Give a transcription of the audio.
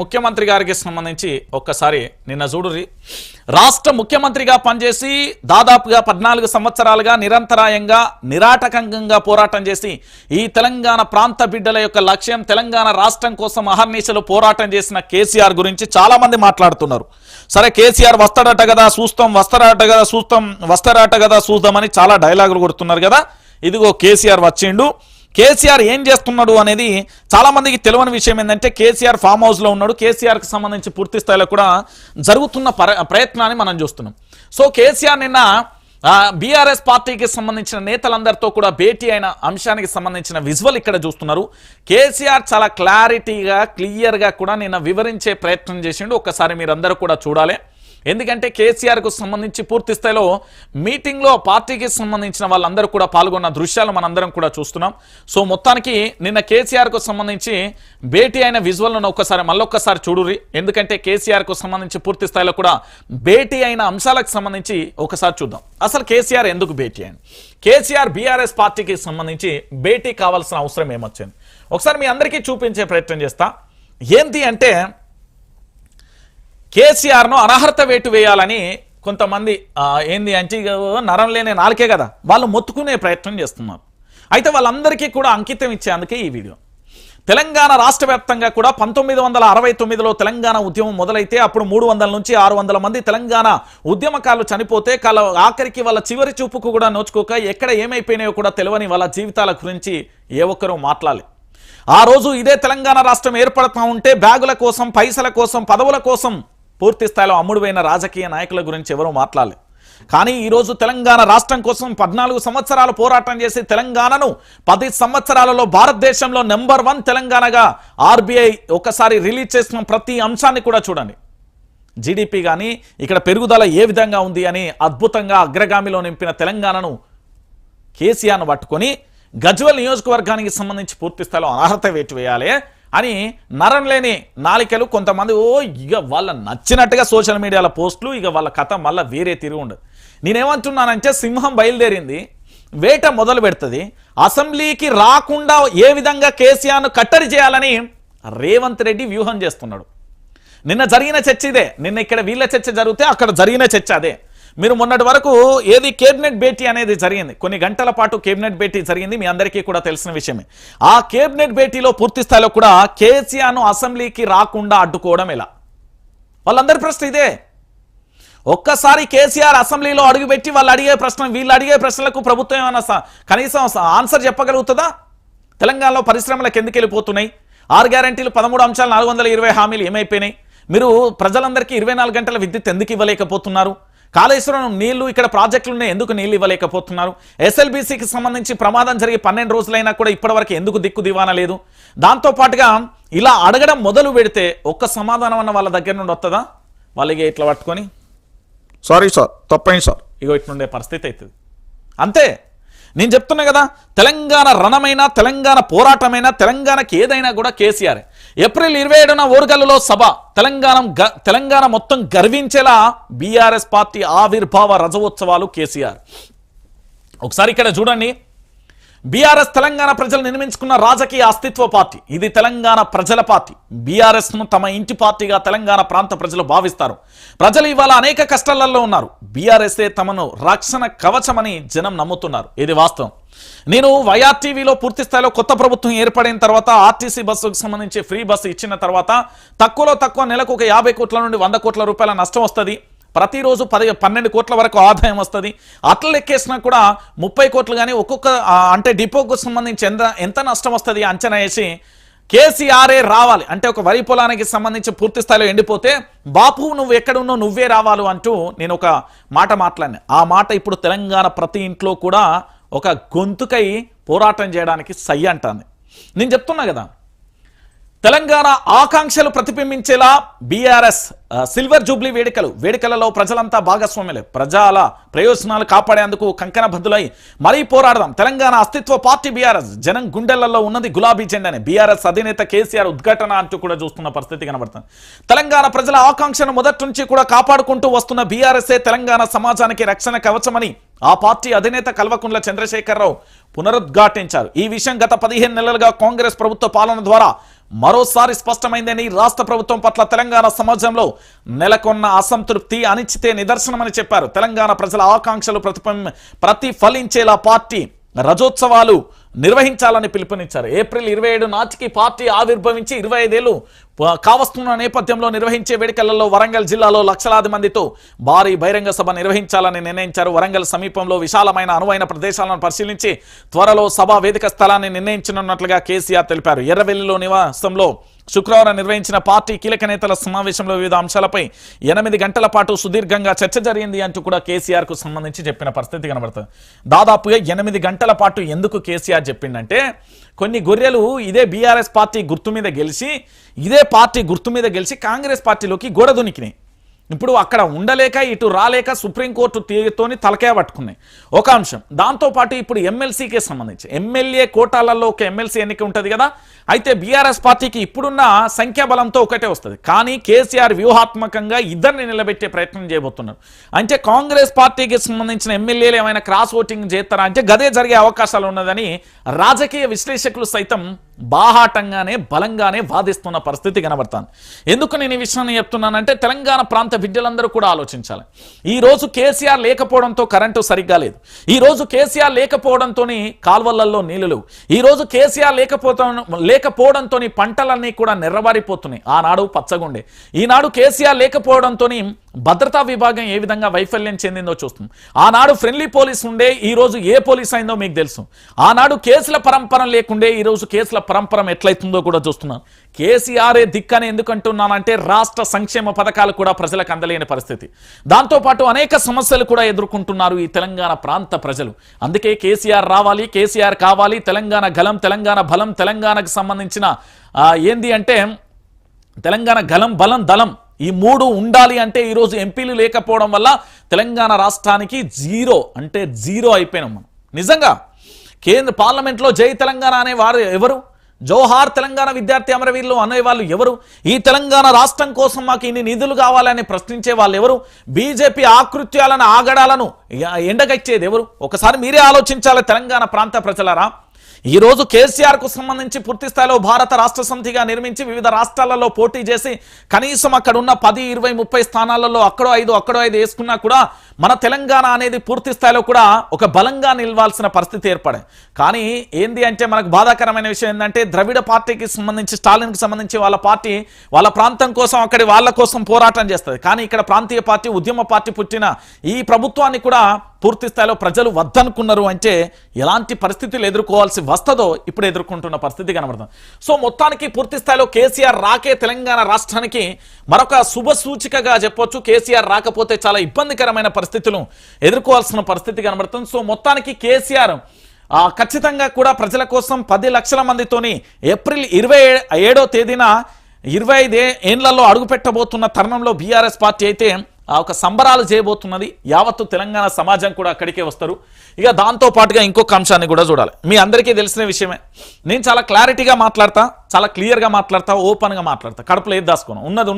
ముఖ్యమంత్రి గారికి సంబంధించి ఒక్కసారి నిన్న చూడురి రాష్ట్ర ముఖ్యమంత్రిగా పనిచేసి దాదాపుగా పద్నాలుగు సంవత్సరాలుగా నిరంతరాయంగా నిరాటకంగా పోరాటం చేసి ఈ తెలంగాణ ప్రాంత బిడ్డల యొక్క లక్ష్యం తెలంగాణ రాష్ట్రం కోసం అహర్నిశలు పోరాటం చేసిన కేసీఆర్ గురించి చాలా మంది మాట్లాడుతున్నారు. సరే కేసీఆర్ వస్తాడట కదా చూస్తాం వస్తాడట కదా చూస్తాం వస్తాడట కదా చూద్దామని చాలా డైలాగులు కొడుతున్నారు కదా. ఇదిగో కేసీఆర్ వచ్చిండు. కేసీఆర్ ఏం చేస్తున్నాడు అనేది చాలామందికి తెలియని విషయం ఏంటంటే కేసీఆర్ ఫామ్ హౌస్లో ఉన్నాడు. కేసీఆర్కి సంబంధించి పూర్తి స్థాయిలో కూడా జరుగుతున్న పర- ప్రయత్నాన్ని మనం చూస్తున్నాం. సో కేసీఆర్ నిన్న బీఆర్ఎస్ పార్టీకి సంబంధించిన నేతలందరితో కూడా భేటీ అయిన అంశానికి సంబంధించిన విజువల్ ఇక్కడ చూస్తున్నారు. కేసీఆర్ చాలా క్లారిటీగా క్లియర్గా కూడా నిన్న వివరించే ప్రయత్నం చేసిండు. ఒక్కసారి మీరందరూ కూడా చూడాలి. ఎందుకంటే కేసీఆర్కు సంబంధించి పూర్తి స్థాయిలో మీటింగ్లో పార్టీకి సంబంధించిన వాళ్ళందరూ కూడా పాల్గొన్న దృశ్యాలు మనందరం కూడా చూస్తున్నాం. సో మొత్తానికి నిన్న కేసీఆర్కు సంబంధించి భేటీ అయిన విజువల్ను ఒక్కసారి మళ్ళొక్కసారి చూడురి ఎందుకంటే కేసీఆర్కు సంబంధించి పూర్తి స్థాయిలో కూడా భేటీ అయిన అంశాలకు సంబంధించి ఒకసారి చూద్దాం. అసలు కేసీఆర్ ఎందుకు భేటీ అయింది కేసీఆర్ బీఆర్ఎస్ పార్టీకి సంబంధించి భేటీ కావాల్సిన అవసరం ఏమొచ్చింది? ఒకసారి మీ అందరికీ చూపించే ప్రయత్నం చేస్తా. ఏంటి అంటే కేసీఆర్ను అనర్హత వేటు వేయాలని కొంతమంది ఏంది అంటే నరం లేని నాలుకే కదా వాళ్ళు మొత్తుకునే ప్రయత్నం చేస్తున్నారు. అయితే వాళ్ళందరికీ కూడా అంకితం ఇచ్చేందుకే ఈ వీడియో. తెలంగాణ రాష్ట్ర వ్యాప్తంగా కూడా పంతొమ్మిది వందల అరవై తొమ్మిదిలో తెలంగాణ ఉద్యమం మొదలైతే అప్పుడు మూడు వందల నుంచి ఆరు వందల మంది తెలంగాణ ఉద్యమకారులు చనిపోతే కాల ఆఖరికి వాళ్ళ చివరి చూపుకు కూడా నోచుకోక ఎక్కడ ఏమైపోయినాయో కూడా తెలియని వాళ్ళ జీవితాల గురించి ఏ ఒక్కరూ మాట్లాడలేదు. ఆ రోజు ఇదే తెలంగాణ రాష్ట్రం ఏర్పడుతూ ఉంటే బ్యాగుల కోసం పైసల కోసం పదవుల కోసం పూర్తి స్థాయిలో అమ్ముడుపోయిన రాజకీయ నాయకుల గురించి ఎవరూ మాట్లాడలేదు. కానీ ఈరోజు తెలంగాణ రాష్ట్రం కోసం పద్నాలుగు సంవత్సరాలు పోరాటం చేసి తెలంగాణను పది సంవత్సరాలలో భారతదేశంలో నెంబర్ వన్ తెలంగాణగా ఆర్బీఐ ఒకసారి రిలీజ్ చేసిన ప్రతి అంశాన్ని కూడా చూడండి. జీడిపి కానీ ఇక్కడ పెరుగుదల ఏ విధంగా ఉంది అని అద్భుతంగా అగ్రగామిలో నింపిన తెలంగాణను కేసీఆర్ను పట్టుకొని గజ్వల్ నియోజకవర్గానికి సంబంధించి పూర్తి స్థాయిలో అనర్హత వేటు వేయాలి. అని నరం లేని నాలికలు కొంతమంది ఓ ఇక వాళ్ళ నచ్చినట్టుగా సోషల్ మీడియాలో పోస్టులు ఇక వాళ్ళ కథ మళ్ళీ వేరే తిరిగి ఉండదు నేనేమంటున్నానంటే సింహం బయలుదేరింది వేట మొదలు పెడుతుంది అసెంబ్లీకి రాకుండా ఏ విధంగా కేసీఆర్ను కట్టడి చేయాలని రేవంత్ రెడ్డి వ్యూహం చేస్తున్నాడు. నిన్న జరిగిన చర్చ ఇదే నిన్న ఇక్కడ వీళ్ళ చర్చ జరిగితే అక్కడ జరిగిన చర్చ అదే. మీరు మొన్నటి వరకు ఏది కేబినెట్ భేటీ అనేది జరిగింది. కొన్ని గంటల పాటు కేబినెట్ భేటీ జరిగింది. మీ అందరికీ కూడా తెలిసిన విషయమే. ఆ కేబినెట్ భేటీలో పూర్తి స్థాయిలో కూడా కేసీఆర్ను అసెంబ్లీకి రాకుండా అడ్డుకోవడం ఎలా? వాళ్ళందరి ప్రశ్న ఇదే. ఒక్కసారి కేసీఆర్ అసెంబ్లీలో అడుగుపెట్టి వాళ్ళు అడిగే ప్రశ్న వీళ్ళు అడిగే ప్రశ్నలకు ప్రభుత్వం ఏమైనా కనీసం ఆన్సర్ చెప్పగలుగుతుందా? తెలంగాణలో పరిశ్రమలకు ఎందుకు వెళ్ళిపోతున్నాయి. ఆరు గ్యారంటీలు పదమూడు అంశాలు నాలుగు ఇరవై హామీలు ఏమైపోయినాయి? మీరు ప్రజలందరికీ ఇరవై నాలుగు గంటల విద్యుత్ ఎందుకు ఇవ్వలేకపోతున్నారు? కాళేశ్వరం నీళ్ళు ఇక్కడ ప్రాజెక్టులు ఉన్నాయి ఎందుకు నీళ్ళు ఇవ్వలేకపోతున్నారు? ఎస్ఎల్బీసీకి సంబంధించి ప్రమాదం జరిగి పన్నెండు రోజులైనా కూడా ఇప్పటివరకు ఎందుకు దిక్కు దివాన లేదు? దాంతో పాటుగా ఇలా అడగడం మొదలు పెడితే ఒక్క సమాధానం అన్న వాళ్ళ దగ్గర నుండి వస్తుందా వాళ్ళకి ఇట్లా పట్టుకొని? సారీ సార్ తప్పైంది సార్ ఇగో ఇట్లుండే పరిస్థితి అవుతుంది అంతే. నేను చెప్తున్నా కదా తెలంగాణ రణమైన తెలంగాణ పోరాటమైన తెలంగాణకి ఏదైనా కూడా కేసీఆర్ ఏప్రిల్ ఇరవై ఏడున ఓరుగల్లులో సభ. తెలంగాణ గ- తెలంగాణ మొత్తం గర్వించేలా బీఆర్ఎస్ పార్టీ ఆవిర్భావ రజవోత్సవాలు కేసీఆర్. ఒకసారి ఇక్కడ చూడండి బీఆర్ఎస్ తెలంగాణ ప్రజలు నిర్మించుకున్న రాజకీయ అస్తిత్వ పార్టీ. ఇది తెలంగాణ ప్రజల పార్టీ. బీఆర్ఎస్ను తమ ఇంటి పార్టీగా తెలంగాణ ప్రాంత ప్రజలు భావిస్తారు. ప్రజలు ఇవాళ అనేక కష్టాలలో ఉన్నారు. బీఆర్ఎస్ తమను రక్షణ కవచమని జనం నమ్ముతున్నారు. ఇది వాస్తవం. నేను వైఆర్ టీవీలో పూర్తి స్థాయిలో కొత్త ప్రభుత్వం ఏర్పడిన తర్వాత ఆర్టీసీ బస్సుకు సంబంధించి ఫ్రీ బస్సు ఇచ్చిన తర్వాత తక్కువలో తక్కువ నెలకు ఒక యాభై కోట్ల నుండి వంద కోట్ల రూపాయల నష్టం వస్తుంది. ప్రతిరోజు పది పన్నెండు కోట్ల వరకు ఆదాయం వస్తుంది. అట్లా లెక్కేసినా కూడా ముప్పై కోట్లు కానీ ఒక్కొక్క అంటే డిపోకు సంబంధించి ఎంత ఎంత నష్టం వస్తుంది అంచనా వేసి కేసీఆర్ఏ రావాలి. అంటే ఒక వరి పొలానికి సంబంధించి పూర్తి స్థాయిలో ఎండిపోతే బాపు నువ్వు ఎక్కడున్నో నువ్వే రావాలి అంటూ నేను ఒక మాట మాట్లాడిన. ఆ మాట ఇప్పుడు తెలంగాణ ప్రతి ఇంట్లో కూడా ఒక గొంతుకై పోరాటం చేయడానికి సై అంటాను నేను చెప్తున్నా కదా తెలంగాణ ఆకాంక్షలు ప్రతిబింబించేలా బీఆర్ఎస్ సిల్వర్ జూబ్లీ వేడుకలు. వేడుకలలో ప్రజలంతా భాగస్వామ్యులే ప్రజల ప్రయోజనాలు కాపాడేందుకు కంకణబద్దులై మరీ పోరాడదాం. తెలంగాణ అస్తిత్వ పార్టీ బీఆర్ఎస్. జనం గుండెలలో ఉన్నది గులాబీ జెండానే. బీఆర్ఎస్ అధినేత కేసీఆర్ ఉద్ఘాటన అంటూ కూడా చూస్తున్న పరిస్థితి కనబడుతుంది. తెలంగాణ ప్రజల ఆకాంక్షను మొదటి నుంచి కూడా కాపాడుకుంటూ వస్తున్న బీఆర్ఎస్ఏ తెలంగాణ సమాజానికి రక్షణ కవచమని ఆ పార్టీ అధినేత కల్వకుంట్ల చంద్రశేఖరరావు పునరుద్ఘాటించారు. ఈ విషయం గత పదిహేను నెలలుగా కాంగ్రెస్ ప్రభుత్వ పాలన ద్వారా మరోసారి స్పష్టమైందని రాష్ట్ర ప్రభుత్వం పట్ల తెలంగాణ సమాజంలో నెలకొన్న అసంతృప్తి అనిశ్చితే నిదర్శనమని చెప్పారు. తెలంగాణ ప్రజల ఆకాంక్షలు ప్రతిఫలించేలా పార్టీ రజోత్సవాలు నిర్వహించాలని పిలుపునిచ్చారు. ఏప్రిల్ ఇరవై ఏడు నాటికి పార్టీ ఆవిర్భవించి ఇరవై ఐదేళ్ళు కావస్తున్న నేపథ్యంలో నిర్వహించే వేడుకలలో వరంగల్ జిల్లాలో లక్షలాది మందితో భారీ బహిరంగ సభ నిర్వహించాలని నిర్ణయించారు. వరంగల్ సమీపంలో విశాలమైన అనువైన ప్రదేశాలను పరిశీలించి త్వరలో సభా వేదిక స్థలాన్ని నిర్ణయించనున్నట్లుగా కేసీఆర్ తెలిపారు. ఎర్రవెల్లిలో నివాసంలో శుక్రవారం నిర్వహించిన పార్టీ కీలక నేతల సమావేశంలో వివిధ అంశాలపై ఎనిమిది గంటల పాటు సుదీర్ఘంగా చర్చ జరిగింది అంటూ కూడా కేసీఆర్కు సంబంధించి చెప్పిన పరిస్థితి కనబడుతుంది. దాదాపుగా ఎనిమిది గంటల పాటు ఎందుకు కేసీఆర్ చెప్పిండంటే కొన్ని గొర్రెలు ఇదే బీఆర్ఎస్ పార్టీ గుర్తు మీద గెలిచి ఇదే పార్టీ గుర్తు మీద గెలిచి కాంగ్రెస్ పార్టీలోకి గోడ దునికినాయి ఇప్పుడు అక్కడ ఉండలేక ఇటు రాలేక సుప్రీంకోర్టు తీరుతోని తలకే పట్టుకున్నాయి. ఒక అంశం దాంతోపాటు ఇప్పుడు ఎమ్మెల్సీకి సంబంధించి ఎమ్మెల్యే కోటాలలో ఒక ఎమ్మెల్సీ ఎన్నిక ఉంటుంది కదా అయితే బీఆర్ఎస్ పార్టీకి ఇప్పుడున్న సంఖ్యాబలంతో ఒకటే వస్తుంది. కానీ కేసీఆర్ వ్యూహాత్మకంగా ఇద్దరిని నిలబెట్టే ప్రయత్నం చేయబోతున్నారు. అంటే కాంగ్రెస్ పార్టీకి సంబంధించిన ఎమ్మెల్యేలు ఏమైనా క్రాస్ ఓటింగ్ చేస్తారా? అంటే గదే జరిగే అవకాశాలు ఉన్నదని రాజకీయ విశ్లేషకులు సైతం బాహాటంగానే బలంగానే వాదిస్తున్న పరిస్థితి కనబడతాను ఎందుకు నేను ఈ విషయాన్ని చెప్తున్నానంటే తెలంగాణ ప్రాంత బిడ్డలందరూ కూడా ఆలోచించాలి. ఈ రోజు కేసీఆర్ లేకపోవడంతో కరెంటు సరిగ్గా లేదు. ఈ రోజు కేసీఆర్ లేకపోవడంతో కాల్వలలో నీళ్ళు లేవు. ఈ రోజు కేసీఆర్ లేకపోవడం లేకపోవడంతో పంటలన్నీ కూడా నెర్రబారిపోతున్నాయి ఆనాడు పచ్చగుండే. ఈనాడు కేసీఆర్ లేకపోవడంతో భద్రతా విభాగం ఏ విధంగా వైఫల్యం చెందిందో చూస్తుంది ఆనాడు ఫ్రెండ్లీ పోలీస్ ఉండే ఈరోజు ఏ పోలీస్ అయిందో మీకు తెలుసు. ఆనాడు కేసుల పరంపర లేకుండే ఈరోజు కేసుల పరంపరం ఎట్లయితుందో కూడా చూస్తున్నాను కేసీఆరే దిక్కని ఎందుకంటున్నానంటే రాష్ట్ర సంక్షేమ పథకాలు కూడా ప్రజలకు అందలేని పరిస్థితి. దాంతోపాటు అనేక సమస్యలు కూడా ఎదుర్కొంటున్నారు ఈ తెలంగాణ ప్రాంత ప్రజలు. అందుకే కేసీఆర్ రావాలి కేసీఆర్ కావాలి తెలంగాణ గలం తెలంగాణ బలం తెలంగాణకు సంబంధించిన ఏంది అంటే తెలంగాణ గలం బలం దళం ఈ మూడు ఉండాలి అంటే ఈరోజు ఎంపీలు లేకపోవడం వల్ల తెలంగాణ రాష్ట్రానికి జీరో అంటే జీరో అయిపోయినాం మనం. నిజంగా కేంద్ర పార్లమెంట్లో జై తెలంగాణ అనే వారు ఎవరు? జోహార్ తెలంగాణ విద్యార్థి అమరవీరులు అనే వాళ్ళు ఎవరు? ఈ తెలంగాణ రాష్ట్రం కోసం మాకు ఇన్ని నిధులు కావాలని ప్రశ్నించే వాళ్ళు ఎవరు? బీజేపీ ఆకృత్యాలను ఆగడాలను ఎండగచ్చేది ఎవరు? ఒకసారి మీరే ఆలోచించాలి తెలంగాణ ప్రాంత ప్రజలరా. ఈరోజు కేసీఆర్కు కేసీఆర్కు సంబంధించి పూర్తి స్థాయిలో భారత రాష్ట్ర సమితిగా నిర్మించి వివిధ రాష్ట్రాలలో పోటీ చేసి కనీసం అక్కడ ఉన్న పది ఇరవై ముప్పై స్థానాలలో అక్కడో ఐదు అక్కడో ఐదు వేసుకున్నా కూడా మన తెలంగాణ అనేది పూర్తి స్థాయిలో కూడా ఒక బలంగా నిలవాల్సిన పరిస్థితి ఏర్పడే. కానీ ఏంది అంటే మనకు బాధాకరమైన విషయం ఏంటంటే ద్రవిడ పార్టీకి సంబంధించి స్టాలిన్కి సంబంధించి వాళ్ళ పార్టీ వాళ్ళ ప్రాంతం కోసం అక్కడి వాళ్ళ కోసం పోరాటం చేస్తుంది. కానీ ఇక్కడ ప్రాంతీయ పార్టీ ఉద్యమ పార్టీ పుట్టిన ఈ ప్రభుత్వాన్ని కూడా పూర్తి స్థాయిలో ప్రజలు వద్దనుకున్నారు అంటే ఎలాంటి పరిస్థితులు ఎదుర్కోవాల్సి వస్తుందో ఇప్పుడు ఎదుర్కొంటున్న పరిస్థితి కనబడుతుంది. సో మొత్తానికి పూర్తి స్థాయిలో కేసీఆర్ రాకే తెలంగాణ రాష్ట్రానికి మరొక శుభ సూచికగా చెప్పొచ్చు. కేసీఆర్ రాకపోతే చాలా ఇబ్బందికరమైన పరిస్థితులు ఎదుర్కోవాల్సిన పరిస్థితి కనబడుతుంది. సో మొత్తానికి కేసీఆర్ ఖచ్చితంగా కూడా ప్రజల కోసం పది లక్షల మందితోని ఏప్రిల్ ఇరవై ఏడో తేదీన ఇరవై ఐదు ఏండ్లలో అడుగుపెట్టబోతున్న తరుణంలో బీఆర్ఎస్ పార్టీ అయితే ఆ ఒక సంబరాలు చేయబోతున్నది యావత్తు తెలంగాణ సమాజం కూడా అక్కడికే వస్తారు. ఇక దాంతో పాటుగా ఇంకొక అంశాన్ని కూడా చూడాలి. మీ అందరికీ తెలిసిన విషయమే. నేను చాలా క్లారిటీగా మాట్లాడతా చాలా క్లియర్గా మాట్లాడతా ఓపెన్గా మాట్లాడతా. కడుపులో ఏది దాచుకోను? ఉన్నది